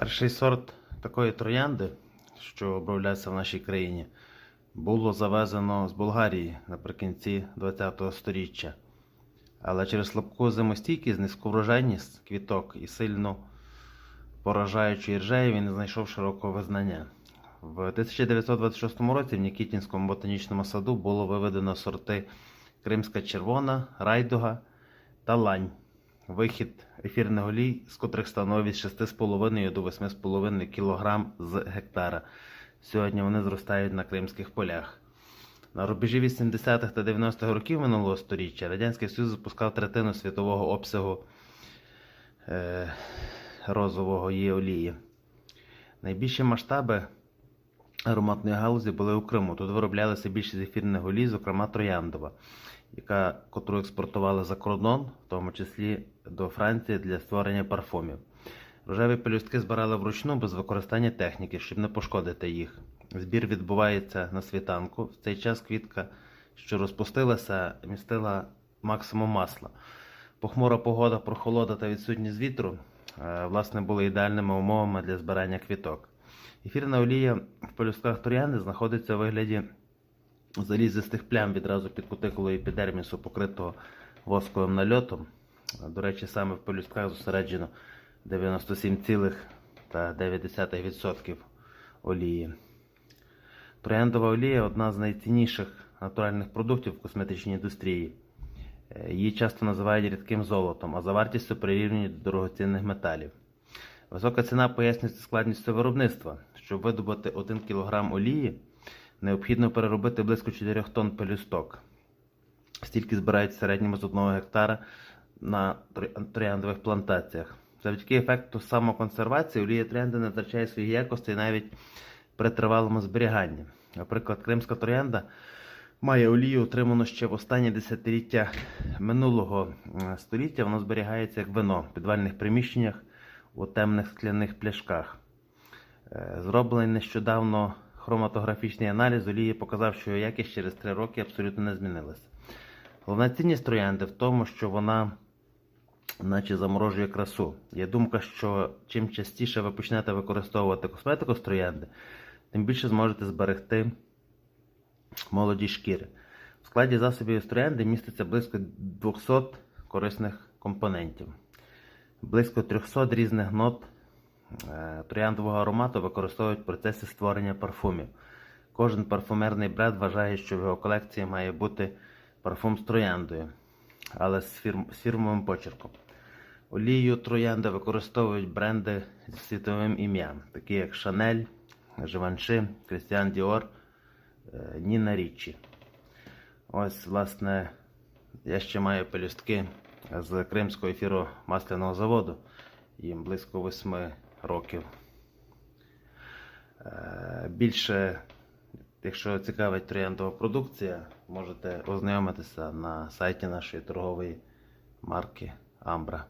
Перший сорт такої троянди, що обробляється в нашій країні, було завезено з Болгарії наприкінці ХХ століття. Але через слабку зимостійкість, низьку врожайність квіток і сильно поражаючу іржею він не знайшов широкого визнання. В 1926 році в Нікітінському ботанічному саду було виведено сорти Кримська червона, райдуга та лань. Вихід ефірних олій, з котрих становить 6,5 до 8,5 кг з гектара. Сьогодні вони зростають на кримських полях. На рубежі 80-х та 90-х років минулого століття Радянський Союз запускав третину світового обсягу е, розового її олії. Найбільші масштаби ароматної галузі були у Криму. Тут вироблялися більшість ефірних олій, зокрема трояндова, яка, котру експортували за кордон, в тому числі до Франції для створення парфумів. Рожеві пелюстки збирали вручну без використання техніки, щоб не пошкодити їх. Збір відбувається на світанку. В цей час квітка, що розпустилася, містила максимум масла. Похмура погода, прохолода та відсутність вітру е, власне були ідеальними умовами для збирання квіток. Ефірна олія в пелюстках троянди знаходиться у вигляді залізистих плям відразу під кутикулою епідермісу, покритого восковим нальотом. До речі, саме в пелюстках зосереджено 97,9% олії. Трояндова олія одна з найцінніших натуральних продуктів в косметичній індустрії. Її часто називають рідким золотом, а за вартістю прирівнюють до дорогоцінних металів. Висока ціна пояснюється складністю виробництва. Щоб видобути 1 кг олії, необхідно переробити близько 4 тонн пелюсток. Стільки збирають в середньому з 1 гектара на трояндових плантаціях. Завдяки ефекту самоконсервації олія троянди не втрачає своїх якостей навіть при тривалому зберіганні. Наприклад, кримська троянда має олію, отриману ще в останні десятиліття минулого е, століття. Воно зберігається як вино в підвальних приміщеннях у темних скляних пляшках. Е, Зроблений нещодавно хроматографічний аналіз олії показав, що якість через 3 роки абсолютно не змінилася. Головна цінність троянди в тому, що вона наче заморожує красу. Є думка, що чим частіше ви почнете використовувати косметику з троянди, тим більше зможете зберегти молоді шкіри. В складі засобів з троянди міститься близько 200 корисних компонентів. Близько 300 різних нот трояндового аромату використовують в процесі створення парфумів. Кожен парфумерний бренд вважає, що в його колекції має бути парфум з трояндою, але з, фірм, з фірмовим почерком. Олію троянда використовують бренди зі світовим ім'ям, такі як Chanel, Givenchy, Christian Dior, е, Ніна Річчі. Ось, власне, я ще маю пелюстки з Кримського ефіро-масляного заводу. Їм близько восьми років. Е, Більше, якщо цікавить трояндова продукція, можете ознайомитися на сайті нашої торгової марки Амбра.